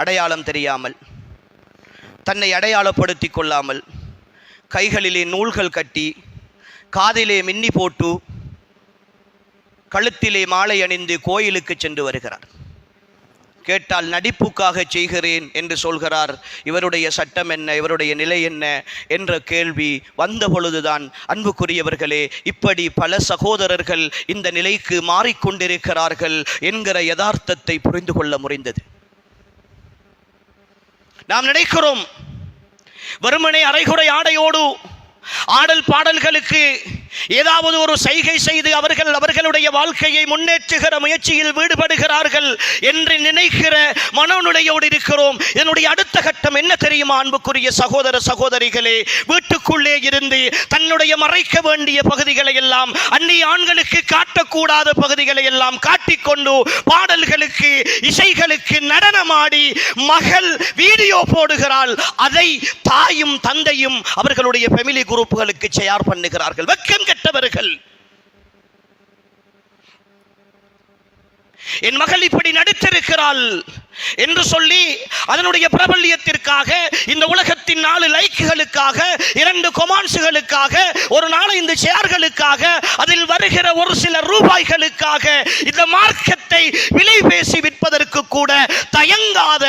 அடையாளம் தெரியாமல் தன்னை அடையாளப்படுத்தி கொள்ளாமல் கைகளிலே நூல்கள் கட்டி காதிலே மின்னி போட்டு கழுத்திலே மாலை அணிந்து கோயிலுக்கு சென்று வருகிறார். கேட்டால் நடிப்புக்காக செய்கிறேன் என்று சொல்கிறார். இவருடைய சட்டம் என்ன? இவருடைய நிலை என்ன? என்ற கேள்வி வந்த பொழுதுதான் அன்புக்குரியவர்களே இப்படி பல சகோதரர்கள் இந்த நிலைக்கு மாறிக்கொண்டிருக்கிறார்கள் என்கிற யதார்த்தத்தை புரிந்து கொள்ள முடிந்தது நாம் நினைக்கிறோம். வறுமனை அரைகுறை ஆடையோடு ஆடல் பாடல்களுக்கு ஏதாவது ஒரு செய்கை செய்து அவர்கள் அவர்களுடைய வாழ்க்கையை முன்னேற்றுகிற முயற்சியில் ஈடுபடுகிறார்கள் என்று நினைக்கிற மனநிலையோடு இருக்கிறோம். இதனுடைய அடுத்த கட்டம் என்ன தெரியுமா? அன்புக்குரிய சகோதர சகோதரிகளே வீட்டுக்குள்ளே இருந்து தன்னுடைய மறைக்க வேண்டிய பகுதிகளை எல்லாம் அந்நிய ஆண்களுக்கு காட்டக்கூடாத பகுதிகளை எல்லாம் காட்டிக்கொண்டு பாடல்களுக்கு இசைகளுக்கு நடனமாடி மகள் வீடியோ போடுகிறாள். அதை தாயும் தந்தையும் அவர்களுடைய ஃபெமிலி குரூப்புகளுக்கு தயார் பண்ணுகிறார்கள். வெக்கம் கெட்டவர்கள். என் மகள் இப்படி நடித்திருக்கிறாள் என்று சொல்லி அதனுடைய பிரபல்யத்திற்காக இந்த உலகத்தின் நாலு லைக்குகளுக்காக இரண்டு கொமான்ஸுகளுக்காக ஒரு நாலஞ்சு ஷேர்களுக்காக அதில் வருகிற ஒரு சில ரூபாய்களுக்காக இந்த மார்க்கத்தை விலை பேசி விற்பதற்கு கூட தயங்காத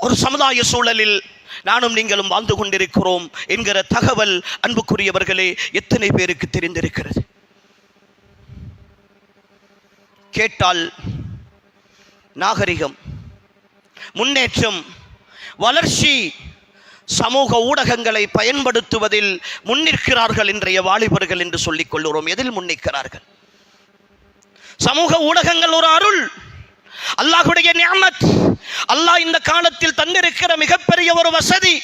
ஒரு சமுதாய சூழலில் நானும் நீங்களும் வாழ்ந்து கொண்டிருக்கிறோம் என்கிற தகவல் அன்புக்குரியவர்களே எத்தனை பேருக்கு தெரிந்திருக்கிறது? கேட்டால் நாகரிகம் முன்னேற்றம் வளர்ச்சி சமூக ஊடகங்களை பயன்படுத்துவதில் முன்னிற்கிறார்கள் இன்றைய வாலிபர்கள் என்று சொல்லிக் கொள்கிறோம். எதில் முன்னிற்கிறார்கள்? சமூக ஊடகங்கள் ஒரு அருள். அல்லாஹுடைய நியமத். அல்லாஹ் இந்த காலத்தில் தந்திருக்கிற மிகப்பெரிய ஒரு வசதி.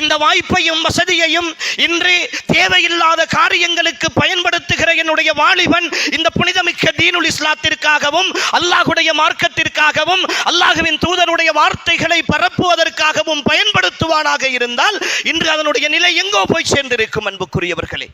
இந்த வாய்ப்பையும் வசதியையும் இன்று தேவையில்லாத காரியங்களுக்கு பயன்படுத்துகிற என்னுடைய வாலிபன் இந்த புனிதமிக்க தீனுல் இஸ்லாத்திற்காகவும் அல்லாஹுடைய மார்க்கத்திற்காகவும் அல்லாஹுவின் தூதருடைய வார்த்தைகளை பரப்புவதற்காகவும் பயன்படுத்துவானாக இருந்தால் இன்று அதனுடைய நிலை எங்கோ போய் சேர்ந்திருக்கும் அன்புக்குரியவர்களே.